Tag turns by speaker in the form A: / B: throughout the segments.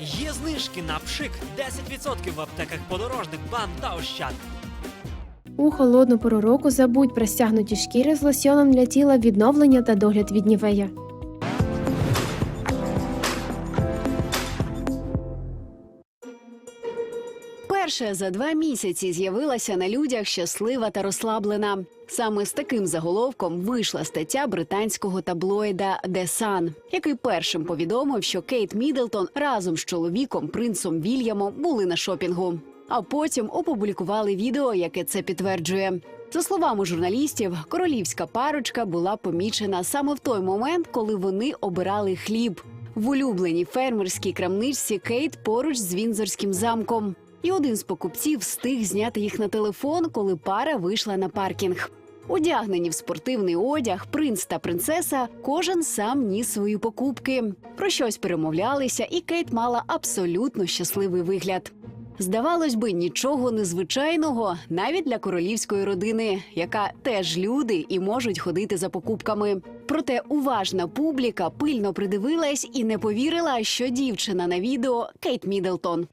A: Є знижки на пшик 10% в аптеках подорожник, бам та ощад.
B: У холодну пору року забудь про стягнуті шкіри з лосьоном для тіла відновлення та догляд від нівея.
C: Перше за два місяці з'явилася на людях щаслива та розслаблена. Саме з таким заголовком вийшла стаття британського таблоїда The Sun, який першим повідомив, що Кейт Міддлтон разом з чоловіком принцом Вільямом були на шопінгу. А потім опублікували відео, яке це підтверджує. За словами журналістів, королівська парочка була помічена саме в той момент, коли вони обирали хліб в улюбленій фермерській крамничці Кейт поруч з Вінзорським замком. І один з покупців встиг зняти їх на телефон, коли пара вийшла на паркінг. Одягнені в спортивний одяг, принц та принцеса, кожен сам ніс свої покупки. Про щось перемовлялися, і Кейт мала абсолютно щасливий вигляд. Здавалось би, нічого незвичайного навіть для королівської родини, яка теж люди і можуть ходити за покупками. Проте уважна публіка пильно придивилась і не повірила, що дівчина на відео Кейт Міддлтон.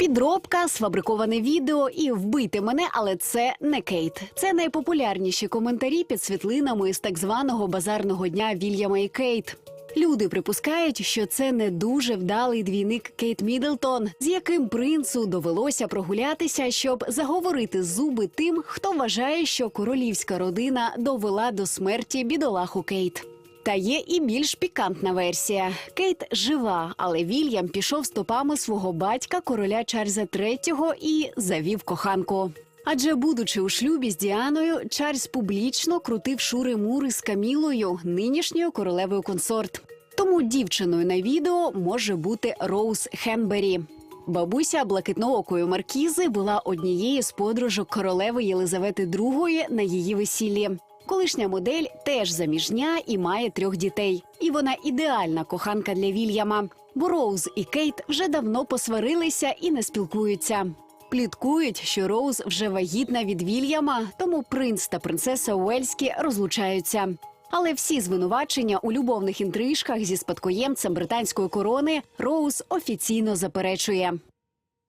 C: Підробка, сфабриковане відео і вбити мене, але це не Кейт. Це найпопулярніші коментарі під світлинами з так званого базарного дня Вільяма і Кейт. Люди припускають, що це не дуже вдалий двійник Кейт Міддлтон, з яким принцу довелося прогулятися, щоб заговорити зуби тим, хто вважає, що королівська родина довела до смерті бідолаху Кейт. Та є і більш пікантна версія. Кейт жива, але Вільям пішов стопами свого батька, короля Чарльза III, і завів коханку. Адже, будучи у шлюбі з Діаною, Чарльз публічно крутив шури-мури з Камілою, нинішньою королевою консорт. Тому дівчиною на відео може бути Роуз Хенбері. Бабуся блакитноокої маркізи була однією з подружок королеви Єлизавети II на її весіллі. Колишня модель теж заміжня і має трьох дітей. І вона ідеальна коханка для Вільяма. Бо Роуз і Кейт вже давно посварилися і не спілкуються. Пліткують, що Роуз вже вагітна від Вільяма, тому принц та принцеса Уельські розлучаються. Але всі звинувачення у любовних інтрижках зі спадкоємцем британської корони Роуз офіційно заперечує.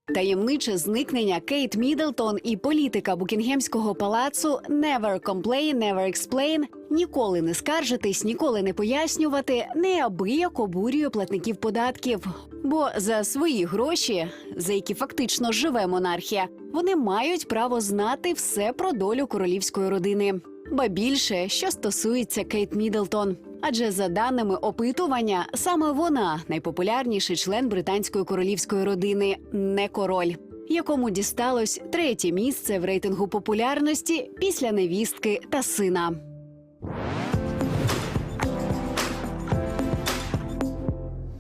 C: Таємниче зникнення Кейт Міддлтон і політика Букінгемського палацу «Never complain, never explain» ніколи не скаржитись, ніколи не пояснювати, неабияк обурює платників податків. Бо за свої гроші, за які фактично живе монархія, вони мають право знати все про долю королівської родини. Ба більше, що стосується Кейт Міддлтон. Адже за даними опитування, саме вона найпопулярніший член британської королівської родини, не король, якому дісталось третє місце в рейтингу популярності після невістки та сина.